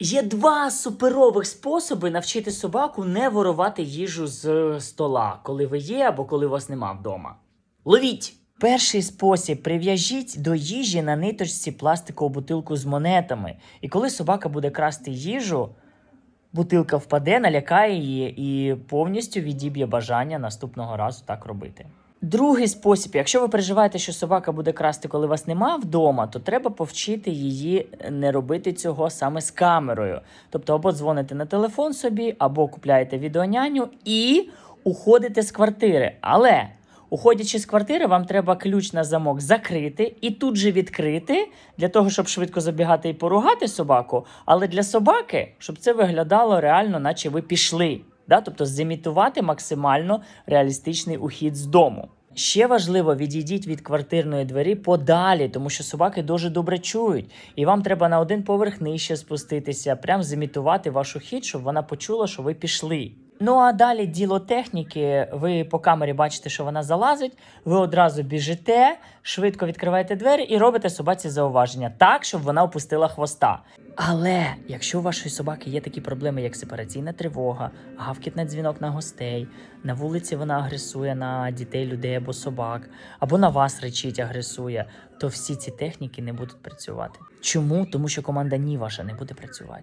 Є два суперових способи навчити собаку не ворувати їжу з стола, коли ви є або коли вас нема вдома. Ловіть! Перший спосіб прив'яжіть до їжі на ниточці пластикову бутилку з монетами. І коли собака буде красти їжу, бутилка впаде, налякає її і повністю відіб'є бажання наступного разу так робити. Другий спосіб, якщо ви переживаєте, що собака буде красти, коли вас нема вдома, то треба повчити її не робити цього саме з камерою. Тобто, або дзвоните на телефон собі, або купляєте відеоняню і уходите з квартири. Але уходячи з квартири, вам треба ключ на замок закрити і тут же відкрити для того, щоб швидко забігати і поругати собаку. Але для собаки, щоб це виглядало реально, наче ви пішли. Да? Тобто зімітувати максимально реалістичний ухід з дому. Ще важливо, відійдіть від квартирної двері подалі, тому що собаки дуже добре чують, і вам треба на один поверх нижче спуститися, прям зімітувати вашу хід, щоб вона почула, що ви пішли. Ну а далі діло техніки. Ви по камері бачите, що вона залазить. Ви одразу біжите, швидко відкриваєте двері і робите собаці зауваження так, щоб вона опустила хвоста. Але якщо у вашої собаки є такі проблеми, як сепараційна тривога, гавкіт на дзвінок на гостей, на вулиці вона агресує на дітей, людей або собак, або на вас речить, агресує, то всі ці техніки не будуть працювати. Чому? Тому що команда ні ваша не буде працювати.